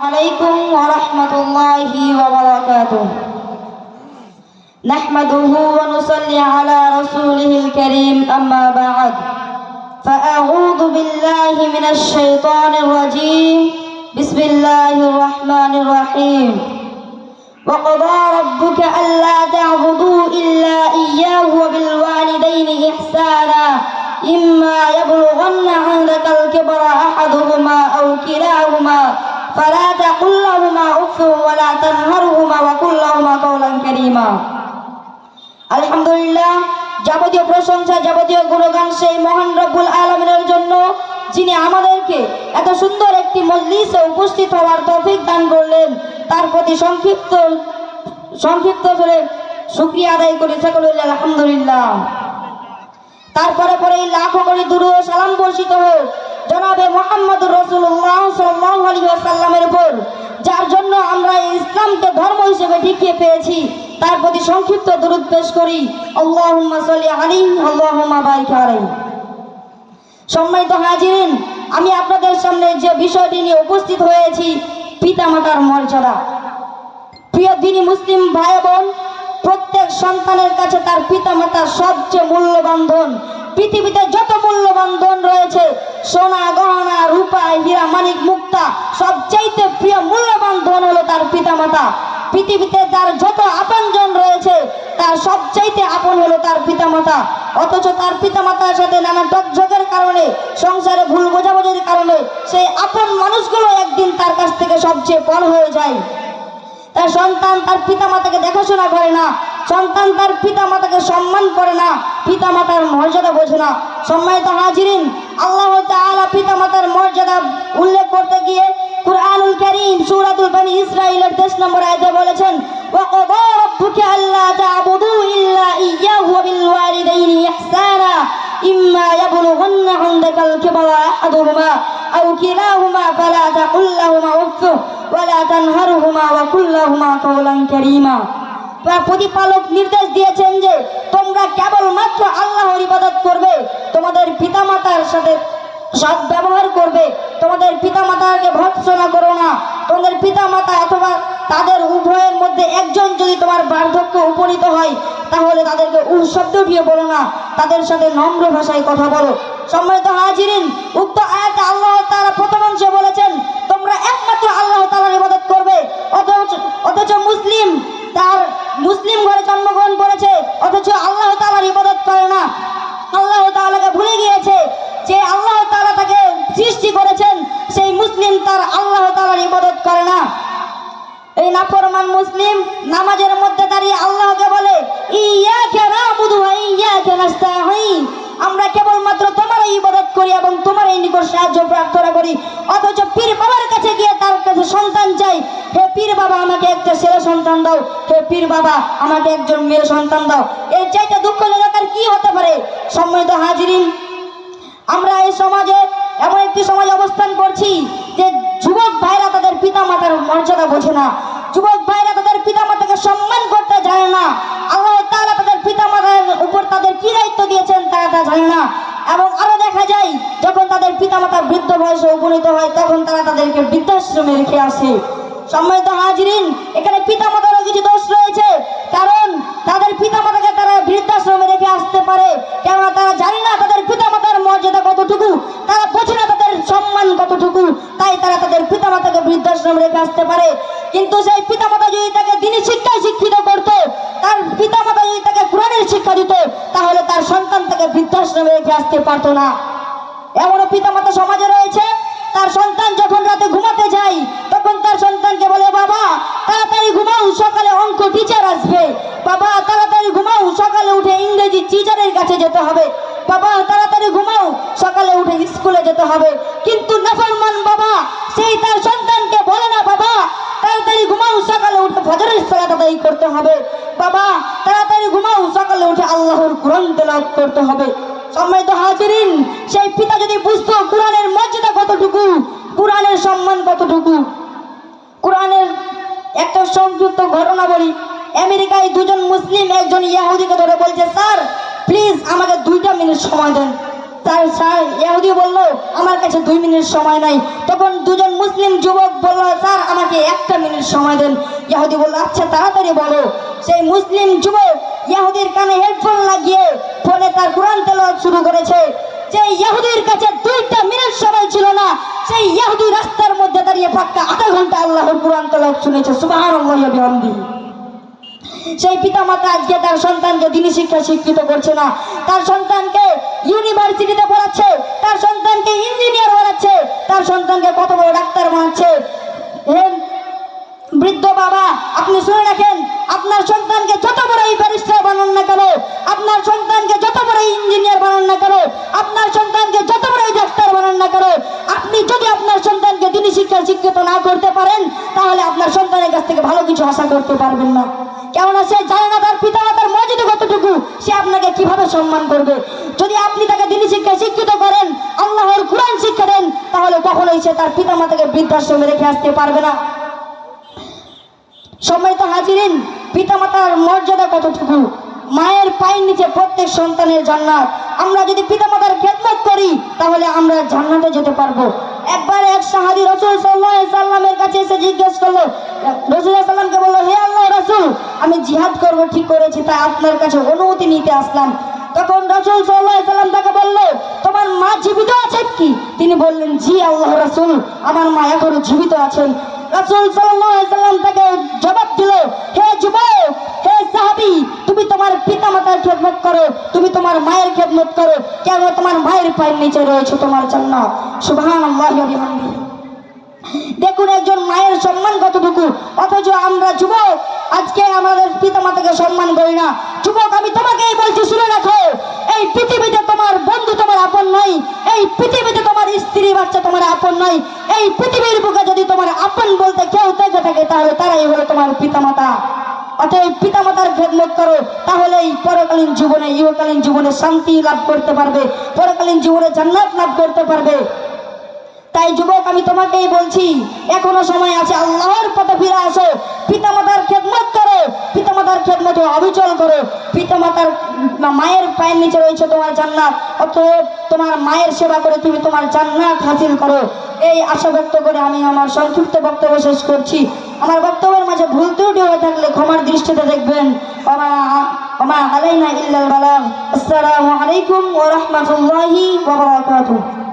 عليكم ورحمة الله وبركاته. نحمده ونصلي على رسوله الكريم أما بعد. فأعوذ بالله من الشيطان الرجيم. بسم الله الرحمن الرحيم. وقضى ربك ألا تعبدوا إلا إياه وبالوالدين إحسانا. إما يبلغن عندك الكبر أحدهما أو كلاهما فلا تقل لهما أف ولا تنهرهما وقل لهما قولا كريما আলহামদুলিল্লাহ যাবতীয় প্রশংসা যাবতীয় গুণগান সেই মহান রব্বুল আলমিনের জন্য যিনি আমাদেরকে এত সুন্দর একটি মজলিসে উপস্থিত হওয়ার তৌফিক দান করলেন তার প্রতি সংক্ষিপ্ত সংক্ষিপ্ত করে শুক্রিয়া আদায় করি সকলে আলহামদুলিল্লাহ তারপরে পরে এই লাখো করে দুরু ও সালাম বর্ষিত হোক জনাবে মোহাম্মদ টিকিয়ে পেয়েছি তার প্রতি সংক্ষিপ্ত দরুদ পেশ করি। সম্মানিত হাজিরিন, আমি আপনাদের সামনে যে বিষয়টি নিয়ে উপস্থিত হয়েছি, পিতামাতার মর্যাদা। প্রিয় দিনী মুসলিম ভাই বোন প্রত্যেক সন্তানের কাছে তার পিতামাতা সবচেয়ে মূল্যবান ধন। পৃথিবীতে যত মূল্যবান ধন রয়েছে, সোনা, গহনা, রূপা, হীরা, মানিক, মুক্তা, সবচাইতে প্রিয়, মূল্যবান ধন হলো তার পিতামাতা। পৃথিবীতে তার যত আপনজন রয়েছে, তার সবচাইতে আপন হলো তার পিতামাতা। অথচ তার পিতামাতার সাথে নানা টকঝকের কারণে, সংসারে ভুল বোঝাবুঝির কারণে, সেই আপন মানুষগুলো একদিন তার কাছ থেকে সবচেয়ে পর হয়ে যায়। তার সন্তান তার পিতামাতাকে দেখাশোনা করে না, সন্তান তার পিতামাতাকে সম্মান করে না, পিতামাতার মর্যাদা বোঝে না। সম্মানিত হাজিরিন, আল্লাহ তাআলা পিতামাতার মর্যাদা উল্লেখ করতে গিয়ে কুরআনুল কারীম সূরাতুল বনি ইসরাঈলের 10 নম্বর আয়াতে বলেছেন যে, তোমরা কেবলমাত্র আল্লাহর ইবাদত করবে, তোমাদের পিতামাতার সাথে সৎ ব্যবহার করবে, তোমাদের পিতামাতাকে ভৎসনা করো না, তোমাদের পিতামাতা অথবা তাদের উভয়ের মধ্যে একজন যদি তোমার বার্ধক্য উপনীত হয়, তাহলে তাদেরকে উহ শব্দ দিয়ে বলো না, তাদের সাথে নম্র ভাষায় কথা বলো। সম্মানিত হাজিরিন, উক্ত আয়াতে আল্লাহ তাআলা প্রথম অংশে বলেছেন, তোমরা একমাত্র আল্লাহ তাআলার ইবাদত করবে। অথচ অথচ মুসলিম তার মুসলিম ঘরে জন্মগ্রহণ করেছে, অথচ আল্লাহ তাআলার ইবাদত করে না। আল্লাহ তাআলাকে ভুলে গিয়েছে যে আল্লাহ তাআলা তাকে সৃষ্টি করেছেন, সেই মুসলিম তার আল্লাহ তাআলার ইবাদত করে না। এই নাফরমান মুসলিম নামাজের মধ্যে দাঁড়িয়ে আল্লাহকে বলে ইয়াকা নাবুদু ওয়া ইয়াকা নাস্তাঈন। আমরা কেবলমাত্র তোমার ইবাদত করি এবং তোমার এই নিকট সাহায্য প্রার্থনা করি। অথচ পীর বাবার কাছে গিয়ে তার কাছে সন্তান চাই। হে পীর বাবা, আমাকে একটা ছেলে সন্তান দাও। হে পীর বাবা, আমাকে একজন মেয়ে সন্তান দাও। এর চাইতে দুঃখজনক আর কি হতে পারে? সম্মানিত হাজিরিন, আমরা এই সমাজে এমন একটি সমাজ অবস্থান করছি যে যুবক ভাইরা তাদের পিতা মাতার মর্যাদা বোঝে না। যুবক ভাইরা তাদের পিতা মাতাকে সম্মান করতে জানে না। আল্লাহ তারা তাদের পিতা মাতার উপর তাদের কি দায়িত্ব দিয়েছেন তারা তা জানে না। এবং আরও দেখা যায়, যখন তাদের পিতা মাতা বৃদ্ধ বয়সে উপনীত হয়, তখন তারা তাদেরকে বৃদ্ধাশ্রমে রেখে আসে। সম্মানিত হাজিরিন, এখানে পিতা মাতারও কিছু দোষ রয়েছে। কারণ তাদের পিতা মাতাকে তারা বৃদ্ধাশ্রমে রেখে আসতে পারে। কেননা তারা জানে না তাদের পিতা মাতার মর্যাদা কতটুকু তারা বোঝে না তাদের সম্মান কতটুকু তাই তারা বৃদ্ধাশ্রম রেখে আসতে পারে। কিন্তু সেই পিতামাতা যদি তাকে দিনই শিক্ষায় শিক্ষিত করতো, তার পিতামাতা যদি তাকে কোরআনের শিক্ষা দিত, তাহলে তার সন্তান তাকে বৃদ্ধাশ্রমে রেখে আসতে পারতো না। এমনও পিতামাতা সমাজে রয়েছে, তার সন্তান যখন রাতে ঘুমাতে যায়, তখন তার সন্তানকে বলে, বাবা, তাড়াতাড়ি ঘুমাও, সকালে অঙ্ক টিচার আসবে। বাবা, তাড়াতাড়ি ঘুমাও, সকালে উঠে ইংরেজি টিচারের কাছে যেতে হবে। বাবা, তাড়াতাড়ি ঘুমাও। সকালে উঠে স্কুলে যেতে হবে। কিন্তু নাফরমান বাবা, সেই তার সন্তানকে বলে না বাবা, তাড়াতাড়ি ঘুমাও, সকালে উঠে ফজরের সালাত আদায় করতে হবে। বাবা, তাড়াতাড়ি ঘুমাও, সকালে উঠে আল্লাহর কোরআন তেলাওয়াত করতে হবে। সম্মানিত হাজিরিন, সেই পিতা যদি বুঝতো কোরআনের মর্যাদা কতটুকু, কোরআনের সম্মান কতটুকু, কোরআনের একটা সংযুক্ত ঘটনা বলি আমেরিকায় দুজন মুসলিম, একজন ইয়াহুদিকে ধরে বলছে, স্যার প্লিজ আমাকে দুইটা মিনিট সময় দেন। তার ইহুদি বলল, আমার কাছে দুই মিনিট সময় নাই। তখন দুজন মুসলিম যুবক বলল, স্যার, আমাকে একটা মিনিট সময় দেন। ইয়াহুদি বলল আচ্ছা তাড়াতাড়ি বলো। সেই মুসলিম যুবক ইয়াহুদির কানে হেডফোন লাগিয়ে ফোনে তার কোরআন তেলাওয়াত শুরু করেছে। যে ইয়াহুদির কাছে দুইটা মিনিট সময় ছিল না, সেই ইয়াহুদি রাস্তার মধ্যে দাঁড়িয়ে পাক্কা আধা ঘণ্টা আল্লাহর কোরআন তেলাওয়াত শুনেছে। বিহামদিহি। সেই পিতামাতা আজকে তার সন্তানকে দিনী শিক্ষা শিক্ষিত করছে না। তার সন্তানকে ইউনিভার্সিটিতে পড়াচ্ছে, তার সন্তানকে ইঞ্জিনিয়ার বানাচ্ছে, তার সন্তানকে কত বড় ডাক্তার বানাচ্ছে। বৃদ্ধ বাবা, আপনি শুনে রাখেন, আপনার সন্তানকে যত বড় এই ব্যারিস্টার বানান না কেন, আপনার সন্তানকে যত বড় ইঞ্জিনিয়ার বানান না কেন, আপনার সন্তানকে যত বড় ডাক্তার বানান না কেন, আপনি যদি আপনার সন্তানকে দিনী শিক্ষা শিক্ষিত না করতে পারেন, তাহলে আপনার সন্তানের কাছ থেকে ভালো কিছু আশা করতে পারবেন না। কেননা সে জানে না তার পিতা মাতার মর্যাদা কতটুকু, সে আপনাকে কীভাবে সম্মান করবে? যদি আপনি তাকে দিনী শিক্ষায় শিক্ষিত করেন, আল্লাহর কোরআন শিক্ষা দেন, তাহলে কখনোই সে তার পিতা মাতাকে বৃদ্ধাশ্রমে রেখে আসতে পারবে না। সম্মানিত হাজিরিন, পিতামাতার মর্যাদা কতটুকু? মায়ের পায়ের নিচে প্রত্যেক সন্তানের জান্নাত। আমরা যদি পিতামাতার খেদমত করি, তাহলে আমরা জান্নাতে যেতে পারব। একবার এক সাহাবী রসুল সাল্লাহ সাল্লামের জিজ্ঞেস করল রসুল সাল্লামকে বলল, হে আল্লাহ রসুল, আমি জিহাদ করব, ঠিক করেছি, তাই আপনার কাছে অনুমতি নিতে আসলাম। তখন রসুল সাল্লাহ সাল্লাম তাকে বলল, তোমার মা জীবিত আছেন কি? তিনি বললেন, জি আল্লাহ রসুল, আমার মা এখনও জীবিত আছেন। রাসূল সাল্লাম তাকে জবাব দিল, হে যুবক, হে সাহাবী, তুমি তোমার পিতামাতার খেদমত করো, তুমি তোমার মায়ের খেদমত করো কেন তোমার মায়ের পায়ের নিচে রয়েছে তোমার সুবহানাল্লাহি ওয়া দেখুন সম্মান কতটুকু? অথচ আমরা যুবক, আজকে আমাদের পিতামাতাকে সম্মান করি না। যুবক, আমি তোমাকেই বলছি, শুনে রাখো, এই পৃথিবীতে তোমার বন্ধু তোমার আপন নয়, এই পৃথিবীতে তোমার স্ত্রী বাচ্চা তোমার আপন নয়, এই পৃথিবীর বুকে যদি তোমার আপন বলতে কেউ থেকে থাকে, তাহলে তারাই হলো তোমার পিতামাতা। অতএব পিতামাতার খেদমত করো, তাহলে এই পরকালীন জীবনে, ইহকালীন জীবনে শান্তি লাভ করতে পারবে, পরকালীন জীবনে জান্নাত লাভ করতে পারবে। তাই যুবক, আমি তোমাকেই বলছি, এখনও সময় আছে, আল্লাহর পথে ফিরে আসো। পিতামাতার খেদমত করো, পিতামাতার খেদমত অবিচল করো। পিতামাতার মায়ের পায়ের নিচে রয়েছে তোমার জান্নাত, অতএব তোমার মায়ের সেবা করে তুমি তোমার জান্নাত হাসিল করো। এই আশা ব্যক্ত করে আমি আমার সংক্ষিপ্ত বক্তব্য শেষ করছি। আমার বক্তব্যের মাঝে ভুল ত্রুটি হয়ে থাকলে ক্ষমার দৃষ্টিতে দেখবেন। ওমা আলাইনা ইল্লাল বালাগ। আসসালামু আলাইকুম ওয়া রাহমাতুল্লাহি ওয়া বারাকাতুহু।